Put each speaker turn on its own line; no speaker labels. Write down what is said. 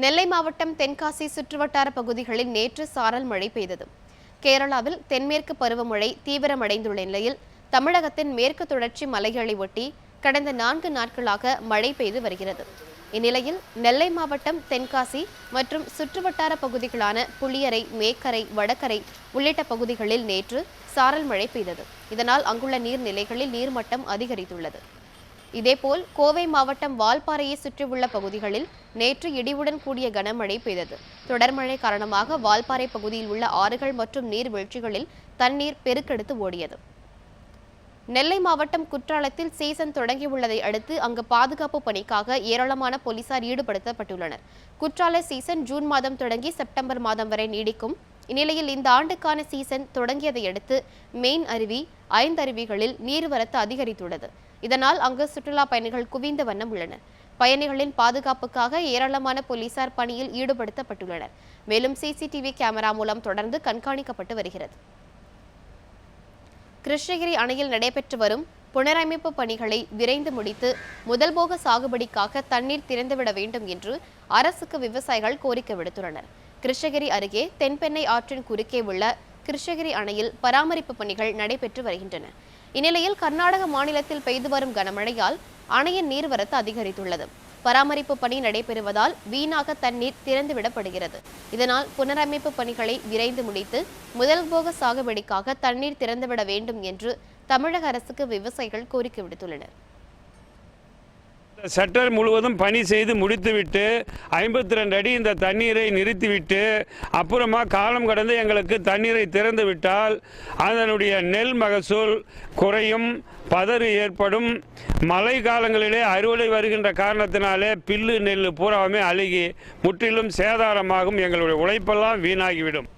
நெல்லை மாவட்டம் தென்காசி சுற்றுவட்டார பகுதிகளில் நேற்று சாரல் மழை பெய்தது. கேரளாவில் தென்மேற்கு பருவமழை தீவிரமடைந்துள்ள நிலையில் தமிழகத்தின் மேற்கு தொடர்ச்சி மலைகளை ஒட்டி கடந்த நான்கு நாட்களாக மழை பெய்து வருகிறது. இந்நிலையில் நெல்லை மாவட்டம் தென்காசி மற்றும் சுற்றுவட்டார பகுதிகளான புளியரை மேக்கரை வடகரை உள்ளிட்ட பகுதிகளில் நேற்று சாரல் மழை பெய்தது. இதனால் அங்குள்ள நீர்நிலைகளில் நீர்மட்டம் அதிகரித்துள்ளது. இதேபோல் கோவை மாவட்டம் வால்பாறையை சுற்றியுள்ள பகுதிகளில் நேற்று இடியுடன் கூடிய கனமழை பெய்தது. தொடர் மழை காரணமாக வால்பாறை பகுதியில் உள்ள ஆறுகள் மற்றும் நீர்வீழ்ச்சிகளில் தண்ணீர் பெருக்கெடுத்து ஓடியது. நெல்லை மாவட்டம் குற்றாலத்தில் சீசன் தொடங்கியுள்ளதை அடுத்து அங்கு பாதுகாப்பு பணிக்காக ஏராளமான போலீசார் ஈடுபடுத்தப்பட்டுள்ளனர். குற்றால சீசன் ஜூன் மாதம் தொடங்கி செப்டம்பர் மாதம் வரை நீடிக்கும். இந்நிலையில் இந்த ஆண்டுக்கான சீசன் தொடங்கியதை அடுத்து மெயின் அருவி ஐந்தருவிகளில் நீர்வரத்து அதிகரித்துள்ளது. இதனால் அங்கு சுற்றுலா பயணிகள் குவிந்த வண்ணம் உள்ளனர். பயணிகளின் பாதுகாப்புக்காக ஏராளமான போலீசார் பணியில் ஈடுபடுத்தப்பட்டுள்ளனர். மேலும் சிசிடிவி கேமரா மூலம் தொடர்ந்து கண்காணிக்கப்பட்டு வருகிறது. கிருஷ்ணகிரி அணையில் நடைபெற்று வரும் புனரமைப்பு பணிகளை விரைந்து முடித்து முதல் போக சாகுபடிக்காக தண்ணீர் திறந்துவிட வேண்டும் என்று அரசுக்கு விவசாயிகள் கோரிக்கை விடுத்துள்ளனர். கிருஷ்ணகிரி அருகே தென்பெண்ணை ஆற்றின் குறுக்கே உள்ள கிருஷ்ணகிரி அணையில் பராமரிப்பு பணிகள் நடைபெற்று வருகின்றன. இந்நிலையில் கர்நாடக மாநிலத்தில் பெய்து வரும் கனமழையால் அணையின் நீர்வரத்து அதிகரித்துள்ளது. பராமரிப்பு பணி நடைபெறுவதால் வீணாக தண்ணீர் திறந்துவிடப்படுகிறது. இதனால் புனரமைப்பு பணிகளை விரைந்து முடித்து முதல் போக சாகுபடிக்காக தண்ணீர் திறந்துவிட வேண்டும் என்று தமிழக அரசுக்கு விவசாயிகள் கோரிக்கை விடுத்துள்ளனர்.
சட்டர் முழுவதும் பணி செய்து முடித்துவிட்டு ஐம்பத்தி ரெண்டு அடி இந்த தண்ணீரை நிறுத்திவிட்டு அப்புறமா காலம் கடந்து எங்களுக்கு தண்ணீரை திறந்து விட்டால் அதனுடைய நெல் மகசூல் குறையும் பதறு ஏற்படும். மழை காலங்களிலே அறுவடை வருகின்ற காரணத்தினாலே பில்லு நெல் பூராவுமே அழுகி முற்றிலும் சேதாரமாகும் எங்களுடைய உழைப்பெல்லாம் வீணாகிவிடும்.